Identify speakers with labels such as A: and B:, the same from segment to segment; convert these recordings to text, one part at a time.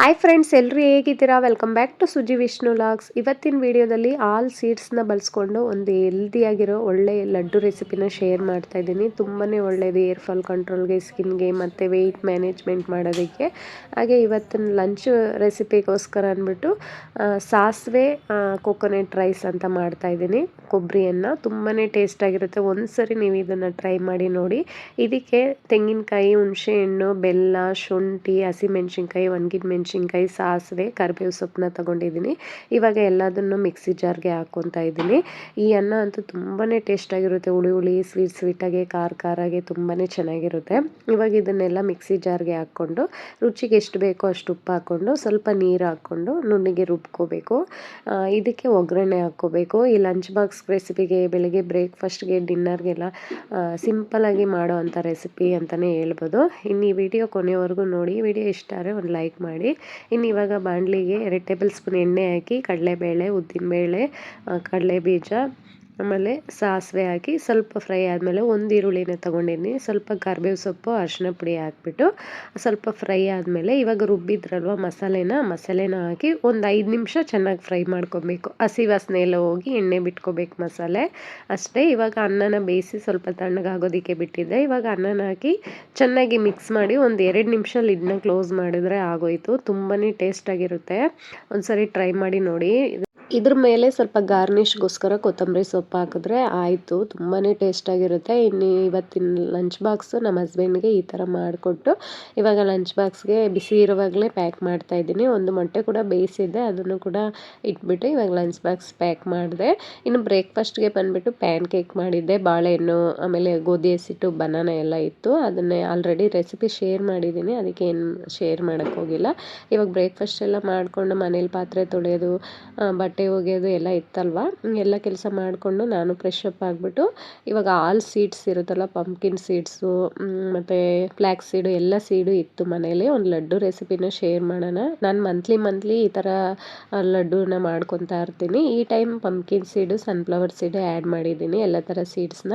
A: Hi friends ಎಲ್ಲರೂ ಹೇಗಿದ್ದೀರಾ? Welcome back to Suji Vishnu logs ಇವತ್ತಿನ ವಿಡಿಯೋದಲ್ಲಿ ಆಲ್ ಸೀಡ್ಸ್ನ ಬಳಸ್ಕೊಂಡು ಒಂದು ಹೆಲ್ದಿಯಾಗಿರೋ ಒಳ್ಳೆ ಲಡ್ಡು ರೆಸಿಪಿನ ಶೇರ್ ಮಾಡ್ತಾ ಇದ್ದೀನಿ. ತುಂಬಾ ಒಳ್ಳೆಯದು ಏರ್ ಫಾಲ್ ಕಂಟ್ರೋಲ್ಗೆ ಸ್ಕಿನ್ಗೆ ಮತ್ತು ವೆಯ್ಟ್ ಮ್ಯಾನೇಜ್ಮೆಂಟ್ ಮಾಡೋದಕ್ಕೆ. ಹಾಗೆ ಇವತ್ತಿನ ಲಂಚ್ ರೆಸಿಪಿಗೋಸ್ಕರ ಅಂದ್ಬಿಟ್ಟು ಸಾಸಿವೆ ಕೊಕೊನೆಟ್ ರೈಸ್ ಅಂತ ಮಾಡ್ತಾ ಇದ್ದೀನಿ. ಕೊಬ್ಬರಿಯನ್ನು ತುಂಬಾ ಟೇಸ್ಟಾಗಿರುತ್ತೆ ಒಂದು ಸರಿ ನೀವು ಇದನ್ನು ಟ್ರೈ ಮಾಡಿ ನೋಡಿ. ಇದಕ್ಕೆ ತೆಂಗಿನಕಾಯಿ ಹುಣಸೆಹಣ್ಣು ಬೆಲ್ಲ, ಶುಂಠಿ ಹಸಿಮೆಣಸಿನ್ಕಾಯಿ ಒಣಗಿದ ಮೆಣಸಿನ್ಕಾಯಿ ಮೆಣಸಿನ್ಕಾಯಿ ಸಾಸಿವೆ, ಕರಿಬೇವು ಸೊಪ್ಪನ್ನ ತೊಗೊಂಡಿದ್ದೀನಿ. ಇವಾಗ ಎಲ್ಲದನ್ನು ಮಿಕ್ಸಿ ಜಾರ್ಗೆ ಹಾಕ್ಕೊತಾ ಇದ್ದೀನಿ. ಈ ಅನ್ನ ಅಂತೂ ತುಂಬಾ ಟೇಸ್ಟಾಗಿರುತ್ತೆ ಹುಳಿ ಹುಳಿ, ಸ್ವೀಟ್ ಸ್ವೀಟಾಗಿ ಖಾರ ಖಾರಾಗೆ ತುಂಬಾ ಚೆನ್ನಾಗಿರುತ್ತೆ. ಇವಾಗ ಇದನ್ನೆಲ್ಲ ಮಿಕ್ಸಿ ಜಾರ್ಗೆ ಹಾಕ್ಕೊಂಡು, ರುಚಿಗೆ ಎಷ್ಟು ಬೇಕೋ ಅಷ್ಟು ಉಪ್ಪು ಹಾಕ್ಕೊಂಡು, ಸ್ವಲ್ಪ ನೀರು ಹಾಕ್ಕೊಂಡು ನುಣ್ಣಿಗೆ ರುಬ್ಕೋಬೇಕು. ಇದಕ್ಕೆ ಒಗ್ಗರಣೆ ಹಾಕ್ಕೋಬೇಕು. ಈ ಲಂಚ್ ಬಾಕ್ಸ್ ರೆಸಿಪಿಗೆ ಬೆಳಿಗ್ಗೆ ಬ್ರೇಕ್ಫಾಸ್ಟ್ಗೆ, ಡಿನ್ನರ್ಗೆಲ್ಲ ಸಿಂಪಲಾಗಿ ಮಾಡೋ ಅಂಥ ರೆಸಿಪಿ ಅಂತಲೇ ಹೇಳ್ಬೋದು. ಇನ್ನು ಈ ವಿಡಿಯೋ ಕೊನೆವರೆಗೂ ನೋಡಿ. ವಿಡಿಯೋ ಇಷ್ಟ ಆದರೆ ಒಂದು ಲೈಕ್ ಮಾಡಿ. ಇನ್ನು ಇವಾಗ ಬಾಣಲಿಗೆ ಎರಡು ಟೇಬಲ್ ಸ್ಪೂನ್ ಎಣ್ಣೆ ಹಾಕಿ ಕಡಲೆಬೇಳೆ ಉದ್ದಿನಬೇಳೆ ಕಡಲೆ ಬೀಜ ಆಮೇಲೆ ಸಾಸಿವೆ ಹಾಕಿ ಸ್ವಲ್ಪ ಫ್ರೈ ಆದಮೇಲೆ ಒಂದು ಈರುಳ್ಳಿನ ತೊಗೊಂಡಿನಿ. ಸ್ವಲ್ಪ ಕರ್ಬೇವು ಸೊಪ್ಪು ಅರಿಶಿನ ಪುಡಿ ಹಾಕ್ಬಿಟ್ಟು ಸ್ವಲ್ಪ ಫ್ರೈ ಆದಮೇಲೆ ಇವಾಗ ರುಬ್ಬಿದ್ರಲ್ವ ಮಸಾಲೆನ ಮಸಾಲೆನ ಹಾಕಿ ಒಂದು ಐದು ನಿಮಿಷ ಚೆನ್ನಾಗಿ ಫ್ರೈ ಮಾಡ್ಕೊಬೇಕು. ಹಸಿ ವಾಸನೆ ಎಲ್ಲ ಹೋಗಿ ಎಣ್ಣೆ ಬಿಟ್ಕೋಬೇಕು ಮಸಾಲೆ. ಅಷ್ಟೇ ಇವಾಗ ಅನ್ನನ ಬೇಯಿಸಿ ಸ್ವಲ್ಪ ತಣ್ಣಗಾಗೋದಕ್ಕೆ ಬಿಟ್ಟಿದ್ದೆ. ಇವಾಗ ಅನ್ನನ ಹಾಕಿ ಚೆನ್ನಾಗಿ ಮಿಕ್ಸ್ ಮಾಡಿ ಒಂದು ಎರಡು ನಿಮಿಷ ಲಿಡ್ನ ಕ್ಲೋಸ್ ಮಾಡಿದ್ರೆ ಆಗೋಯಿತು. ತುಂಬಾ ಟೇಸ್ಟಾಗಿರುತ್ತೆ. ಒಂದು ಸರಿ ಟ್ರೈ ಮಾಡಿ ನೋಡಿ. ಇದ್ರ ಮೇಲೆ ಸ್ವಲ್ಪ ಗಾರ್ನಿಷ್ಗೋಸ್ಕರ ಕೊತ್ತಂಬರಿ ಸೊಪ್ಪು ಹಾಕಿದ್ರೆ ಆಯಿತು. ತುಂಬಾ ಟೇಸ್ಟಾಗಿರುತ್ತೆ. ಇನ್ನು ಇವತ್ತಿನ ಲಂಚ್ ಬಾಕ್ಸು ನಮ್ಮ ಹಸ್ಬೆಂಡ್ಗೆ ಈ ಥರ ಮಾಡಿಕೊಟ್ಟು ಇವಾಗ ಲಂಚ್ ಬಾಕ್ಸ್ಗೆ ಬಿಸಿ ಇರುವಾಗಲೇ ಪ್ಯಾಕ್ ಮಾಡ್ತಾ ಇದ್ದೀನಿ. ಒಂದು ಮೊಟ್ಟೆ ಕೂಡ ಬೇಯಿಸಿದ್ದೆ. ಅದನ್ನು ಕೂಡ ಇಟ್ಬಿಟ್ಟು ಇವಾಗ ಲಂಚ್ ಬಾಕ್ಸ್ ಪ್ಯಾಕ್ ಮಾಡಿದೆ. ಇನ್ನು ಬ್ರೇಕ್ಫಾಸ್ಟ್ಗೆ ಬಂದುಬಿಟ್ಟು ಪ್ಯಾನ್ ಕೇಕ್ ಮಾಡಿದ್ದೆ. ಬಾಳೆಹಣ್ಣು, ಆಮೇಲೆ ಗೋಧಿ ಹಸಿಟ್ಟು ಬನಾನ ಎಲ್ಲ ಇತ್ತು. ಅದನ್ನೇ ಆಲ್ರೆಡಿ ರೆಸಿಪಿ ಶೇರ್ ಮಾಡಿದ್ದೀನಿ. ಅದಕ್ಕೆ ಏನು ಶೇರ್ ಮಾಡೋಕ್ಕೋಗಿಲ್ಲ. ಇವಾಗ ಬ್ರೇಕ್ಫಾಸ್ಟ್ ಎಲ್ಲ ಮಾಡಿಕೊಂಡು ಮನೇಲಿ ಪಾತ್ರೆ ತೊಳೆಯೋದು ಬಟ್ ಬಟ್ಟೆ ಒಗೆಯೋದು ಎಲ್ಲ ಇತ್ತಲ್ವ? ಎಲ್ಲ ಕೆಲಸ ಮಾಡಿಕೊಂಡು ನಾನು ಫ್ರೆಶ್ ಅಪ್ ಆಗಿಬಿಟ್ಟು ಇವಾಗ ಆಲ್ ಸೀಡ್ಸ್ ಇರುತ್ತಲ್ಲ ಪಂಪ್ಕಿನ್ ಸೀಡ್ಸು ಮತ್ತು ಫ್ಲ್ಯಾಕ್ ಸೀಡು ಎಲ್ಲ ಸೀಡು ಇತ್ತು ಮನೇಲಿ. ಒಂದು ಲಡ್ಡು ರೆಸಿಪಿನ ಶೇರ್ ಮಾಡೋಣ. ನಾನು ಮಂತ್ಲಿ ಮಂತ್ಲಿ ಈ ಥರ ಲಡ್ಡುನ ಮಾಡ್ಕೊತಾ ಇರ್ತೀನಿ. ಈ time pumpkin seed sunflower seed add ಮಾಡಿದ್ದೀನಿ, ಎಲ್ಲ ಥರ ಸೀಡ್ಸ್ನ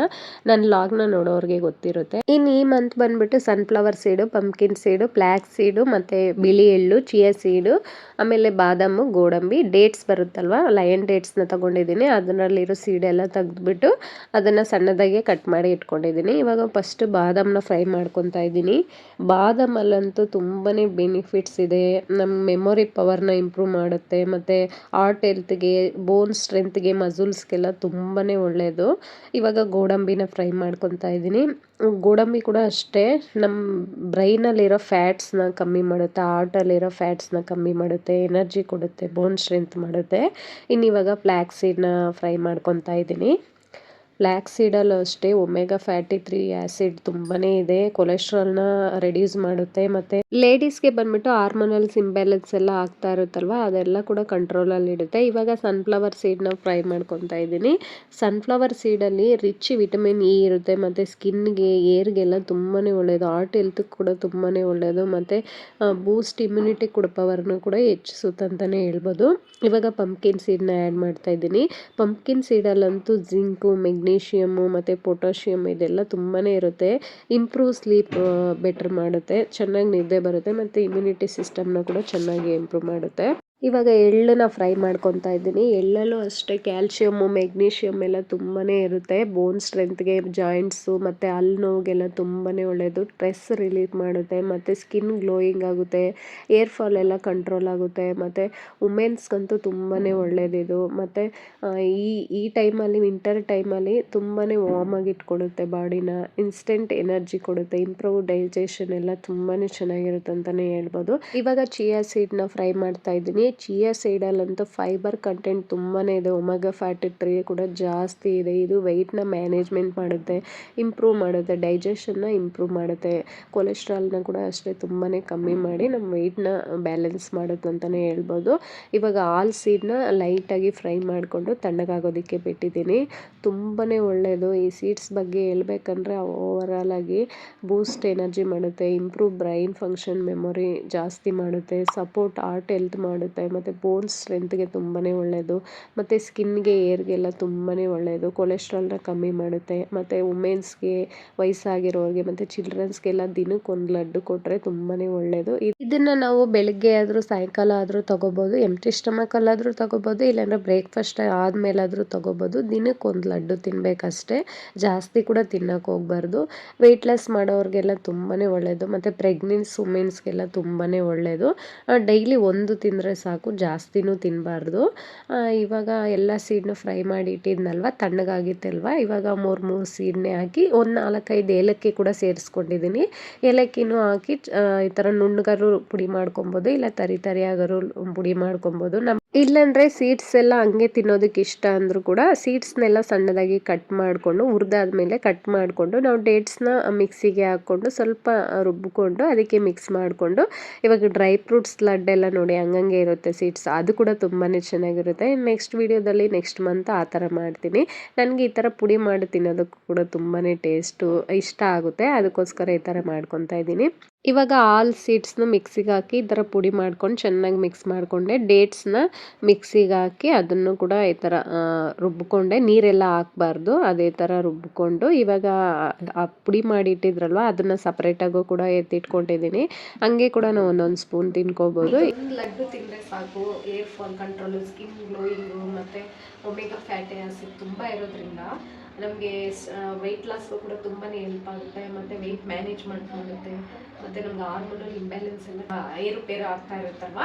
A: ನನ್ನ ಲಾಗ್ನ ನೋಡೋರಿಗೆ ಗೊತ್ತಿರುತ್ತೆ. ಇನ್ನು ಈ ಮಂತ್ ಬಂದುಬಿಟ್ಟು sunflower seed pumpkin seed flax seed ಮತ್ತು ಬಿಳಿ ಎಳ್ಳು ಚಿಯಾ ಸೀಡು ಆಮೇಲೆ ಬಾದಾಮು, ಗೋಡಂಬಿ ಡೇಟ್ಸ್ ಬರುತ್ತಲ್ವ? ಅಲ್ವಾ ಲಯನ್ ಡೇಟ್ಸ್ನ ತೊಗೊಂಡಿದ್ದೀನಿ. ಅದರಲ್ಲಿರೋ ಸೀಡೆಲ್ಲ ತೆಗೆದ್ಬಿಟ್ಟು ಅದನ್ನು ಸಣ್ಣದಾಗೆ ಕಟ್ ಮಾಡಿ ಇಟ್ಕೊಂಡಿದ್ದೀನಿ. ಇವಾಗ ಫಸ್ಟ್ ಬಾದಾಮನ್ನ ಫ್ರೈ ಮಾಡ್ಕೊತಾ ಇದ್ದೀನಿ. ಬಾದಾಮಲ್ಲಂತೂ ತುಂಬಾ ಬೆನಿಫಿಟ್ಸ್ ಇದೆ. ನಮ್ಮ ಮೆಮೊರಿ ಪವರ್ನ ಇಂಪ್ರೂವ್ ಮಾಡುತ್ತೆ. ಮತ್ತು ಹಾರ್ಟ್ ಹೆಲ್ತ್ಗೆ ಬೋನ್ ಸ್ಟ್ರೆಂತ್ಗೆ ಮಸಲ್ಸ್ಗೆಲ್ಲ ತುಂಬಾ ಒಳ್ಳೆಯದು ಇವಾಗ ಗೋಡಂಬಿನ ಫ್ರೈ ಮಾಡ್ಕೊತಾ ಇದ್ದೀನಿ. ಗೋಡಂಬಿ ಕೂಡ ಅಷ್ಟೇ. ನಮ್ಮ ಬ್ರೈನಲ್ಲಿರೋ ಫ್ಯಾಟ್ಸ್ನ ಕಮ್ಮಿ ಮಾಡುತ್ತೆ, ಆರ್ಟಲ್ಲಿರೋ ಫ್ಯಾಟ್ಸ್ನ ಕಮ್ಮಿ ಮಾಡುತ್ತೆ, ಎನರ್ಜಿ ಕೊಡುತ್ತೆ ಬೋನ್ ಸ್ಟ್ರೆಂತ್ ಮಾಡುತ್ತೆ. ಇನ್ನಿವಾಗ ಇವಾಗ ಫ್ಲ್ಯಾಕ್ ಸೀಡ್ನ ಫ್ರೈ ಮಾಡ್ಕೊತಾ ಇದ್ದೀನಿ ಫ್ಲ್ಯಾಕ್ ಸೀಡಲ್ಲೂ ಅಷ್ಟೇ, ಒಮೆಗಾ ಫ್ಯಾಟಿ ತ್ರೀ ಆ್ಯಸಿಡ್ ತುಂಬಾ ಇದೆ. ಕೊಲೆಸ್ಟ್ರಾಲ್ನ ರೆಡ್ಯೂಸ್ ಮಾಡುತ್ತೆ. ಮತ್ತು ಲೇಡೀಸ್ಗೆ ಬಂದ್ಬಿಟ್ಟು ಹಾರ್ಮೋನಲ್ಸ್ ಇಂಬ್ಯಾಲೆನ್ಸ್ ಎಲ್ಲ ಆಗ್ತಾ ಇರುತ್ತಲ್ವ, ಅದೆಲ್ಲ ಕೂಡ ಕಂಟ್ರೋಲಲ್ಲಿ ಇಡುತ್ತೆ ಇವಾಗ ಸನ್ಫ್ಲವರ್ ಸೀಡ್ನ ಫ್ರೈ ಮಾಡ್ಕೊತಾ ಇದ್ದೀನಿ. ಸನ್ಫ್ಲವರ್ ಸೀಡಲ್ಲಿ ರಿಚ್ ವಿಟಮಿನ್ ಇ ಇರುತ್ತೆ, ಮತ್ತು ಸ್ಕಿನ್ಗೆ, ಏರ್ಗೆಲ್ಲ ತುಂಬಾ ಒಳ್ಳೆಯದು ಹಾರ್ಟ್ ಹೆಲ್ತ್ ಕೂಡ ತುಂಬಾ ಒಳ್ಳೆಯದು ಮತ್ತು ಬೂಸ್ಟ್ ಇಮ್ಯುನಿಟಿ ಕೂಡ ಪವರ್ನು ಕೂಡ ಹೆಚ್ಚಿಸುತ್ತೆ ಅಂತಲೇ ಹೇಳ್ಬೋದು. ಇವಾಗ ಪಂಪ್ಕಿನ್ ಸೀಡ್ನ ಆ್ಯಡ್ ಮಾಡ್ತಾ ಇದ್ದೀನಿ. ಪಂಪ್ಕಿನ್ ಸೀಡಲ್ಲಂತೂ ಜಿಂಕು ಮೆಗ್ನಿ ಮೆಗ್ನೀಷಿಯಮ್ಮು ಮತ್ತು ಪೊಟ್ಯಾಷಿಯಮ್ ಇದೆಲ್ಲ ತುಂಬಾ ಇರುತ್ತೆ. ಇಂಪ್ರೂವ್ ಸ್ಲೀಪ್ ಬೆಟರ್ ಮಾಡುತ್ತೆ. ಚೆನ್ನಾಗಿ ನಿದ್ದೆ ಬರುತ್ತೆ ಮತ್ತು ಇಮ್ಯುನಿಟಿ ಸಿಸ್ಟಮ್ನ ಕೂಡ ಚೆನ್ನಾಗಿ ಇಂಪ್ರೂವ್ ಮಾಡುತ್ತೆ. ಇವಾಗ ಎಳ್ಳನ್ನು ಫ್ರೈ ಮಾಡ್ಕೊತಾ ಇದ್ದೀನಿ. ಎಳ್ಳಲ್ಲೂ ಅಷ್ಟೇ ಕ್ಯಾಲ್ಶಿಯಮ್ಮು ಮೆಗ್ನೀಷಿಯಮ್ ಎಲ್ಲ ತುಂಬಾ ಇರುತ್ತೆ. ಬೋನ್ ಸ್ಟ್ರೆಂತ್ಗೆ ಜಾಯಿಂಟ್ಸು ಮತ್ತು ಹಲ್ಲು ನೋವಿಗೆಲ್ಲ ತುಂಬಾ ಒಳ್ಳೆಯದು ಸ್ಟ್ರೆಸ್ ರಿಲೀಫ್ ಮಾಡುತ್ತೆ, ಮತ್ತು ಸ್ಕಿನ್ ಗ್ಲೋಯಿಂಗ್ ಆಗುತ್ತೆ ಏರ್ ಫಾಲ್ ಎಲ್ಲ ಕಂಟ್ರೋಲ್ ಆಗುತ್ತೆ, ಮತ್ತು ವುಮೆನ್ಸ್ಗಂತೂ ತುಂಬಾ ಒಳ್ಳೆಯದಿದು ಮತ್ತು ಈ ಈ ಟೈಮಲ್ಲಿ ವಿಂಟರ್ ಟೈಮಲ್ಲಿ ತುಂಬಾ ವಾರ್ಮ್ ಇಟ್ಕೊಡುತ್ತೆ ಬಾಡಿನ ಇನ್ಸ್ಟೆಂಟ್ ಎನರ್ಜಿ ಕೊಡುತ್ತೆ ಇಂಪ್ರೂವ್ ಡೈಜೆಷನ್ ಎಲ್ಲ ತುಂಬಾ ಚೆನ್ನಾಗಿರುತ್ತೆ ಅಂತಲೇ ಹೇಳ್ಬೋದು. ಇವಾಗ ಚಿಯಾ ಸೀಡ್ನ ಫ್ರೈ ಮಾಡ್ತಾ ಇದ್ದೀನಿ. ಚಿಯಾ ಸೈಡಲ್ಲಂತೂ ಫೈಬರ್ ಕಂಟೆಂಟ್ ತುಂಬಾ ಇದೆ. ಒಮೆಗಾ ಫ್ಯಾಟಿ ಟ್ರೀ ಕೂಡ ಜಾಸ್ತಿ ಇದೆ. ಇದು ವೆಯ್ಟ್ನ ಮ್ಯಾನೇಜ್ಮೆಂಟ್ ಮಾಡುತ್ತೆ ಇಂಪ್ರೂವ್ ಮಾಡುತ್ತೆ ಡೈಜೆಷನ್ನ ಇಂಪ್ರೂವ್ ಮಾಡುತ್ತೆ. ಕೊಲೆಸ್ಟ್ರಾಲ್ನ ಕೂಡ ಅಷ್ಟೇ ತುಂಬಾ ಕಮ್ಮಿ ಮಾಡಿ ನಮ್ಮ ವೆಯ್ಟ್ನ ಬ್ಯಾಲೆನ್ಸ್ ಮಾಡುತ್ತೆ ಅಂತಲೇ ಹೇಳ್ಬೋದು. ಇವಾಗ ಆಲ್ ಸೀಡ್ನ ಲೈಟಾಗಿ ಫ್ರೈ ಮಾಡಿಕೊಂಡು ತಣ್ಣಗಾಗೋದಕ್ಕೆ ಬಿಟ್ಟಿದ್ದೀನಿ. ತುಂಬಾ ಒಳ್ಳೆಯದು ಈ ಸೀಡ್ಸ್ ಬಗ್ಗೆ ಹೇಳ್ಬೇಕಂದ್ರೆ ಓವರಾಲ್ ಆಗಿ ಬೂಸ್ಟ್ ಎನರ್ಜಿ ಮಾಡುತ್ತೆ ಇಂಪ್ರೂವ್ ಬ್ರೈನ್ ಫಂಕ್ಷನ್ ಮೆಮೊರಿ ಜಾಸ್ತಿ ಮಾಡುತ್ತೆ ಸಪೋರ್ಟ್ ಆರ್ಟ್ ಹೆಲ್ತ್ ಮಾಡುತ್ತೆ. ಆಗುತ್ತೆ ಮತ್ತು ಬೋನ್ ಸ್ಟ್ರೆಂತ್ಗೆ ತುಂಬಾ ಒಳ್ಳೆಯದು ಮತ್ತು ಸ್ಕಿನ್ಗೆ ಏರ್ಗೆಲ್ಲ ತುಂಬಾ ಒಳ್ಳೆಯದು ಕೊಲೆಸ್ಟ್ರಾಲ್ನ ಕಮ್ಮಿ ಮಾಡುತ್ತೆ. ಮತ್ತು ವುಮೆನ್ಸ್ಗೆ ವಯಸ್ಸಾಗಿರೋರಿಗೆ, ಮತ್ತು ಚಿಲ್ಡ್ರನ್ಸ್ಗೆಲ್ಲ ದಿನಕ್ಕೆ ಒಂದು ಲಡ್ಡು ಕೊಟ್ಟರೆ ತುಂಬಾ ಒಳ್ಳೆಯದು ಇದನ್ನು ನಾವು ಬೆಳಗ್ಗೆ ಆದರೂ, ಸಾಯಂಕಾಲ ಆದರೂ ತೊಗೋಬೋದು. ಎಂಟಿ ಸ್ಟಮಕಲ್ಲಾದರೂ ತೊಗೋಬೋದು. ಇಲ್ಲಾಂದರೆ ಬ್ರೇಕ್ಫಾಸ್ಟ್ ಆದಮೇಲಾದರೂ ತೊಗೋಬೋದು. ದಿನಕ್ಕೆ ಒಂದು ಲಡ್ಡು ತಿನ್ನಬೇಕಷ್ಟೇ ಜಾಸ್ತಿ ಕೂಡ ತಿನ್ನೋಕೆ ಹೋಗ್ಬಾರ್ದು. ವೆಯ್ಟ್ ಲಾಸ್ ಮಾಡೋರಿಗೆಲ್ಲ ತುಂಬಾ ಒಳ್ಳೆಯದು ಮತ್ತು ಪ್ರೆಗ್ನೆನ್ಸ್ ವುಮೆನ್ಸ್ಗೆಲ್ಲ ತುಂಬಾ ಒಳ್ಳೆಯದು ಡೈಲಿ ಒಂದು ತಿಂದರೆ ಸಾಕು. ಜಾಸ್ತಿನೂ ತಿನ್ನಬಾರ್ದು ಇವಾಗ ಎಲ್ಲ ಸೀಡ್ನು ಫ್ರೈ ಮಾಡಿ ಇಟ್ಟಿದ್ನಲ್ವ, ತಣ್ಣಗಾಗಿತ್ತಲ್ವ? ಇವಾಗ ಮೂರು ಮೂರು ಸೀಡ್ನೇ ಹಾಕಿ ಒಂದು ನಾಲ್ಕೈದು ಏಲಕ್ಕಿ ಕೂಡ ಸೇರಿಸ್ಕೊಂಡಿದ್ದೀನಿ ಏಲಕ್ಕಿನೂ ಹಾಕಿ ಈ ಥರ ನುಣ್ಣಗಾರು ಪುಡಿ ಮಾಡ್ಕೊಬೋದು, ಇಲ್ಲ ತರಿ ತರಿಯಾಗಾರು ಪುಡಿ ಮಾಡ್ಕೊಬೋದು. ನಮ್ಮ ಇಲ್ಲಾಂದರೆ ಸೀಡ್ಸ್ ಎಲ್ಲ ಹಂಗೆ ತಿನ್ನೋದಕ್ಕೆ ಇಷ್ಟ ಅಂದರೂ ಕೂಡ ಸೀಡ್ಸ್ನೆಲ್ಲ ಸಣ್ಣದಾಗಿ ಕಟ್ ಮಾಡಿಕೊಂಡು ಹುರಿದಾದ್ಮೇಲೆ ಕಟ್ ಮಾಡಿಕೊಂಡು ನಾವು ಡೇಟ್ಸ್ನ ಮಿಕ್ಸಿಗೆ ಹಾಕ್ಕೊಂಡು ಸ್ವಲ್ಪ ರುಬ್ಬಿಕೊಂಡು ಅದಕ್ಕೆ ಮಿಕ್ಸ್ ಮಾಡಿಕೊಂಡು ಇವಾಗ ಡ್ರೈ ಫ್ರೂಟ್ಸ್ ಲಡ್ಡೆಲ್ಲ ನೋಡಿ ಹಂಗಂಗೆ ಇರುತ್ತೆ ಸೀಡ್ಸ್. ಅದು ಕೂಡ ತುಂಬಾ ಚೆನ್ನಾಗಿರುತ್ತೆ. ನೆಕ್ಸ್ಟ್ ವೀಡಿಯೋದಲ್ಲಿ ನೆಕ್ಸ್ಟ್ ಮಂತ್ ಆ ಥರ ಮಾಡ್ತೀನಿ. ನನಗೆ ಈ ಥರ ಪುಡಿ ಮಾಡಿ ತಿನ್ನೋದಕ್ಕೂ ಕೂಡ ತುಂಬಾ ಟೇಸ್ಟು ಇಷ್ಟ ಆಗುತ್ತೆ. ಅದಕ್ಕೋಸ್ಕರ ಈ ಥರ ಮಾಡ್ಕೊತಾ ಇದ್ದೀನಿ. ಇವಾಗ ಆಲ್ ಸೀಡ್ಸ್ನ ಮಿಕ್ಸಿಗೆ ಹಾಕಿ ಈ ಥರ ಪುಡಿ ಮಾಡ್ಕೊಂಡು ಚೆನ್ನಾಗಿ ಮಿಕ್ಸ್ ಮಾಡಿಕೊಂಡೆ. ಡೇಟ್ಸ್ನ ಮಿಕ್ಸಿಗೆ ಹಾಕಿ ಅದನ್ನು ಕೂಡ ಈ ಥರ ರುಬ್ಬಿಕೊಂಡೆ ನೀರೆಲ್ಲ ಹಾಕ್ಬಾರ್ದು, ಅದೇ ಥರ ರುಬ್ಬಿಕೊಂಡು ಇವಾಗ ಆ ಪುಡಿ ಮಾಡಿ ಇಟ್ಟಿದ್ರಲ್ವ, ಅದನ್ನು ಸಪ್ರೇಟಾಗೂ ಕೂಡ ಎತ್ತಿಟ್ಕೊಂಡಿದ್ದೀನಿ. ಹಂಗೆ ಕೂಡ ನಾವು ಒಂದೊಂದು ಸ್ಪೂನ್ ತಿನ್ಕೋಬೋದು. ಲಡ್ಡು ತಿಂದರೆ ಸಾಕು. Hair fall control skin glowing ಮತ್ತು ಒಮೆಗಾ ಫ್ಯಾಟಿ ಆಸಿಡ್ ತುಂಬ ಇರೋದ್ರಿಂದ ನಮಗೆ ವೆಯ್ಟ್ ಲಾಸ್ಗೂ ಕೂಡ ತುಂಬಾ ಹೆಲ್ಪ್ ಆಗುತ್ತೆ ಮತ್ತು ವೆಯ್ಟ್ ಮ್ಯಾನೇಜ್ ಮಾಡುತ್ತೆ ಮತ್ತು ನಮ್ಗೆ ಹಾರ್ಮೋನಲ್ ಇಂಬ್ಯಾಲೆನ್ಸ್ ಎಲ್ಲ ಏರುಪೇರು ಆಗ್ತಾ ಇರುತ್ತಲ್ವ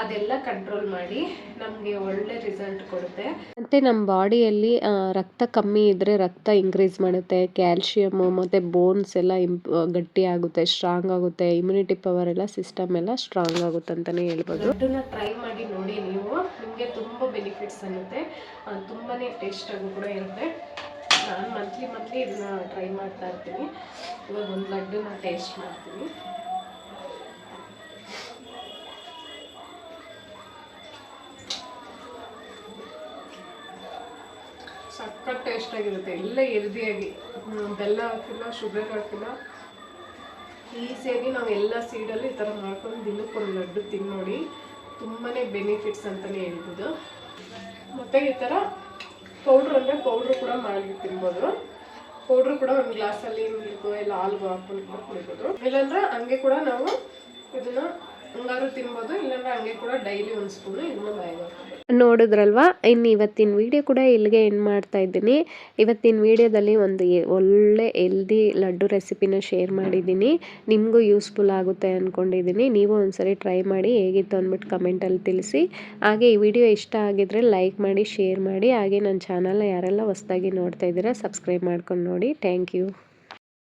A: ಅದೆಲ್ಲ ಕಂಟ್ರೋಲ್ ಮಾಡಿ ನಮಗೆ ಒಳ್ಳೆ ರಿಸಲ್ಟ್ ಕೊಡುತ್ತೆ. ಮತ್ತು ನಮ್ಮ ಬಾಡಿಯಲ್ಲಿ ರಕ್ತ ಕಮ್ಮಿ ಇದ್ದರೆ ರಕ್ತ ಇನ್ಕ್ರೀಸ್ ಮಾಡುತ್ತೆ ಕ್ಯಾಲ್ಶಿಯಮ್ ಮತ್ತು ಬೋನ್ಸ್ ಎಲ್ಲ ಇಂಪ್ ಗಟ್ಟಿ ಆಗುತ್ತೆ ಸ್ಟ್ರಾಂಗ್ ಆಗುತ್ತೆ ಇಮ್ಯುನಿಟಿ ಪವರ್ ಎಲ್ಲ ಸಿಸ್ಟಮ್ ಎಲ್ಲ ಸ್ಟ್ರಾಂಗ್ ಆಗುತ್ತೆ ಅಂತಲೇ ಹೇಳ್ಬೋದು. ಟ್ರೈ ಮಾಡಿ ನೋಡಿ ನೀವು ನಿಮಗೆ ತುಂಬ ಬೆನಿಫಿಟ್ಸ್ ಅನ್ನುತ್ತೆ ತುಂಬಾ ಟೇಸ್ಟಾಗೂ ಕೂಡ ಇರುತ್ತೆ. ನಾನು ಮಂತ್ಲಿ ಮಂತ್ಲಿ ಇದನ್ನ ಟ್ರೈ ಮಾಡ್ತಾ ಇರ್ತೀನಿ. ಇವಾಗ ಒಂದು ಲಡ್ಡುನ ಟೇಸ್ಟ್ ಮಾಡ್ತೀನಿ. ಸಖತ್ ಟೇಸ್ಟ್ ಆಗಿರುತ್ತೆ. ಎಲ್ಲ ಆಗಿ. ಬೆಲ್ಲ ಹಾಕಿಲ್ಲ ಶುಗರ್ ಹಾಕಿಲ್ಲ. ಈಸಿಯಾಗಿ ನಾವು ಎಲ್ಲ ಸೀಡಲ್ಲಿ ಈ ಥರ ಮಾಡ್ಕೊಂಡು ದಿನಕ್ಕೊಂದು ಲಡ್ಡು ತಿನ್ನೋಡಿ ತುಂಬಾ ಬೆನಿಫಿಟ್ಸ್ ಅಂತಲೇ ಹೇಳ್ಬೋದು. ಮತ್ತು ಈ ಥರ ಪೌಡ್ರ್ ಅಂದರೆ ಪೌಡ್ರ್ ಕೂಡ ಮಾಡಿ ತಿನ್ಬೋದು. ಪೌಡ್ರ್ ಕೂಡ ಒಂದು ಗ್ಲಾಸಲ್ಲಿ ಮಿಲ್ಕು ಇಲ್ಲ ಹಾಲ್ಗು ಹಾಕೊಂಡು ಕೂಡ ಕುಡಿಬೋದು. ಇಲ್ಲಾಂದ್ರೆ ಹಂಗೆ ಕೂಡ ನಾವು ಇದನ್ನು ನೋಡಿದ್ರಲ್ವಾ? ಇನ್ನು ಇವತ್ತಿನ ವಿಡಿಯೋ ಕೂಡ ಇಲ್ಲಿಗೆ ಎಂಡ್ ಮಾಡ್ತಾ ಇದ್ದೀನಿ. ಇವತ್ತಿನ ವಿಡಿಯೋದಲ್ಲಿ ಒಂದು ಒಳ್ಳೆ ಎಲ್ದಿ ಲಡ್ಡು ರೆಸಿಪಿನ ಶೇರ್ ಮಾಡಿದ್ದೀನಿ. ನಿಮಗೂ ಯೂಸ್ಫುಲ್ ಆಗುತ್ತೆ ಅಂದ್ಕೊಂಡಿದ್ದೀನಿ ನೀವು ಒಂದ್ಸರಿ ಟ್ರೈ ಮಾಡಿ ಹೇಗಿತ್ತು ಅಂದ್ಬಿಟ್ಟು ಕಮೆಂಟಲ್ಲಿ ತಿಳಿಸಿ. ಹಾಗೆ ಈ ವಿಡಿಯೋ ಇಷ್ಟ ಆಗಿದ್ರೆ ಲೈಕ್ ಮಾಡಿ ಶೇರ್ ಮಾಡಿ. ಹಾಗೆ ನನ್ನ ಚಾನಲ್ನ ಯಾರೆಲ್ಲ ಹೊಸ್ದಾಗಿ ನೋಡ್ತಾ ಇದ್ದೀರಾ ಸಬ್ಸ್ಕ್ರೈಬ್ ಮಾಡ್ಕೊಂಡು ನೋಡಿ. Thank you